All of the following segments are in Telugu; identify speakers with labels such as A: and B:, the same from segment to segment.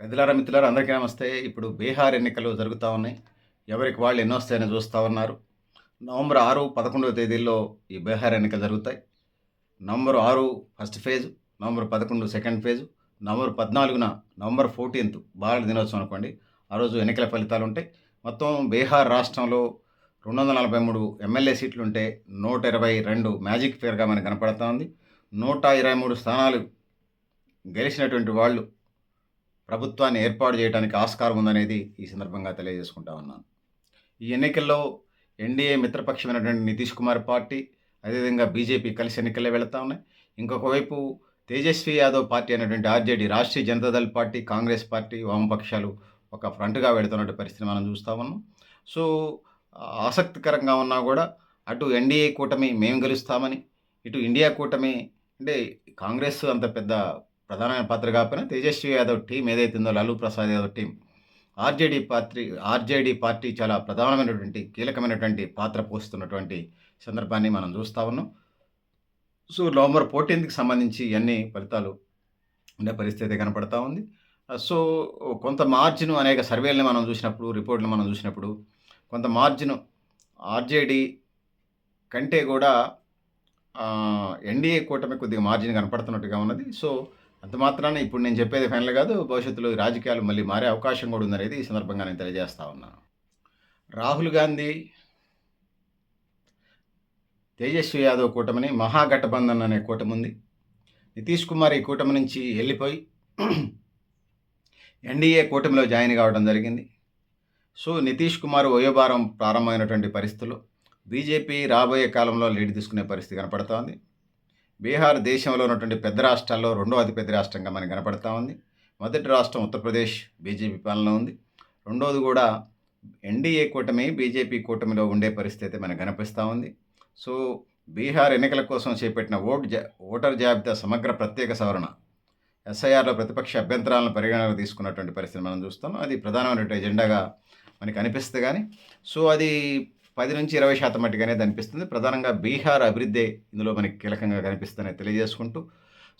A: పెద్దలారా మిత్రులారా అందరికీ నమస్తే. ఇప్పుడు బీహార్ ఎన్నికలు జరుగుతూ ఉన్నాయి. ఎవరికి వాళ్ళు ఎన్నో వస్తాయని చూస్తూ ఉన్నారు. నవంబర్ ఆరు పదకొండవ తేదీల్లో ఈ బీహార్ ఎన్నికలు జరుగుతాయి. నవంబర్ ఆరు ఫస్ట్ ఫేజ్ నవంబర్ పదకొండు సెకండ్ ఫేజ్ నవంబర్ పద్నాలుగున నవంబర్ ఫోర్టీన్త్ భారత దినోత్సవం అనుకోండి. ఆ రోజు ఎన్నికల ఫలితాలు ఉంటాయి. మొత్తం బీహార్ రాష్ట్రంలో రెండు వందల నలభై మూడు ఎమ్మెల్యే సీట్లు ఉంటే నూట ఇరవై రెండు మ్యాజిక్ ఫిగర్గా మనకు కనపడుతూ ఉంది. నూట ఇరవై మూడు స్థానాలు గెలిచినటువంటి వాళ్ళు ప్రభుత్వాన్ని ఏర్పాటు చేయడానికి ఆస్కారం ఉందనేది ఈ సందర్భంగా తెలియజేసుకుంటా ఉన్నాను. ఈ ఎన్నికల్లో ఎన్డీఏ మిత్రపక్షమైనటువంటి నితీష్ కుమార్ పార్టీ అదేవిధంగా బీజేపీ కలిసి ఎన్నికల్లో వెళుతూ ఉన్నాయి. ఇంకొక వైపు తేజస్వి యాదవ్ పార్టీ అనేటువంటి RJD Rashtriya Janata Dal party Congress party వామపక్షాలు ఒక ఫ్రంట్గా వెళుతున్నటువంటి పరిస్థితి మనం చూస్తూ ఉన్నాం. సో ఆసక్తికరంగా ఉన్నా కూడా అటు ఎన్డీఏ కూటమి మేము గెలుస్తామని ఇటు ఇండియా కూటమి అంటే కాంగ్రెస్ అంత పెద్ద ప్రధానమైన పాత్ర కాకపోయినా తేజస్వి యాదవ్ టీం ఏదైతుందో Lalu Prasad Yadav team. RJD party RJD party చాలా ప్రధానమైనటువంటి కీలకమైనటువంటి పాత్ర పోస్తున్నటువంటి సందర్భాన్ని మనం చూస్తూ ఉన్నాం. సో నవంబర్ ఫోర్టీన్త్కి సంబంధించి అన్ని ఫలితాలు ఉండే పరిస్థితి కనపడతా ఉంది. సో కొంత మార్జిన్ అనేక సర్వేలను మనం చూసినప్పుడు రిపోర్ట్లు మనం చూసినప్పుడు కొంత మార్జిన్ ఆర్జేడీ కంటే కూడా ఎన్డీఏ కూటమి కొద్దిగా మార్జిన్ కనపడుతున్నట్టుగా ఉన్నది. సో అంత మాత్రాన ఇప్పుడు నేను చెప్పేది ఫైనల్ కాదు భవిష్యత్తులో రాజకీయాలు మళ్ళీ మారే అవకాశం కూడా ఉందనేది ఈ సందర్భంగా నేను తెలియజేస్తా ఉన్నాను. రాహుల్ గాంధీ తేజస్వి యాదవ్ కూటమిని మహాగఠబంధన్ అనే కూటమి ఉంది. నితీష్ కుమార్ ఈ కూటమి నుంచి వెళ్ళిపోయి ఎన్డీఏ కూటమిలో జాయిన్ కావడం జరిగింది. సో నితీష్ కుమార్ వయోభారం ప్రారంభమైనటువంటి పరిస్థితుల్లో బీజేపీ రాబోయే కాలంలో లీడ్ తీసుకునే పరిస్థితి కనపడుతోంది బీహార్ దేశంలో ఉన్నటువంటి పెద్ద రాష్ట్రాల్లో రెండో అతిపెద్ద రాష్ట్రంగా మనకు కనపడతా ఉంది. మొదటి రాష్ట్రం ఉత్తరప్రదేశ్ బీజేపీ పాలన ఉంది. రెండోది కూడా ఎన్డీఏ కూటమి బీజేపీ కూటమిలో ఉండే పరిస్థితి మనకు కనిపిస్తూ ఉంది. సో బీహార్ ఎన్నికల కోసం చేపట్టిన ఓటు జా ఓటర్ జాబితా సమగ్ర ప్రత్యేక సవరణ ఎస్ఐఆర్లో ప్రతిపక్ష అభ్యంతరాలను పరిగణనకు తీసుకున్నటువంటి పరిస్థితి మనం చూస్తాం అది ప్రధానమైనటువంటి ఎజెండాగా మనకి అనిపిస్తుంది కానీ సో అది పది నుంచి ఇరవై శాతం మట్టుగానే కనిపిస్తుంది ప్రధానంగా బీహార్ అభివృద్ధి ఇందులో మనకి కీలకంగా కనిపిస్తుందని తెలియజేసుకుంటూ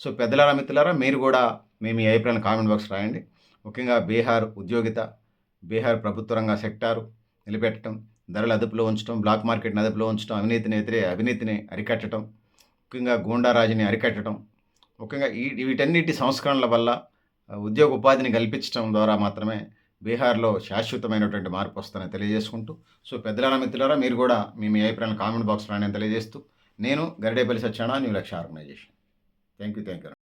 A: సో పెద్దలారా మిత్రులారా మీరు కూడా మీ మీ అభిప్రాయాలను కామెంట్ బాక్స్ రాయండి. ముఖ్యంగా బీహార్ ఉద్యోగిత బీహార్ ప్రభుత్వ రంగ సెక్టారు నిలబెట్టడం ధరలు అదుపులో ఉంచడం బ్లాక్ మార్కెట్ని అదుపులో ఉంచడం అవినీతిని ఎదిరే అవినీతిని అరికట్టడం ముఖ్యంగా గూండారాజుని అరికట్టడం ముఖ్యంగా ఈ వీటన్నిటి సంస్కరణల వల్ల ఉద్యోగ ఉపాధిని కల్పించడం ద్వారా మాత్రమే బీహార్లో శాశ్వతమైనటువంటి మార్పు వస్తుందని తెలియజేసుకుంటూ సో పెద్దలారా మిత్రులారా మీరు కూడా మీ మీ అభిప్రాయాలను కామెంట్ బాక్స్లో నేను తెలియజేస్తూ నేను Garidepalli Satyana new Lakshya organisation. Thank you thank you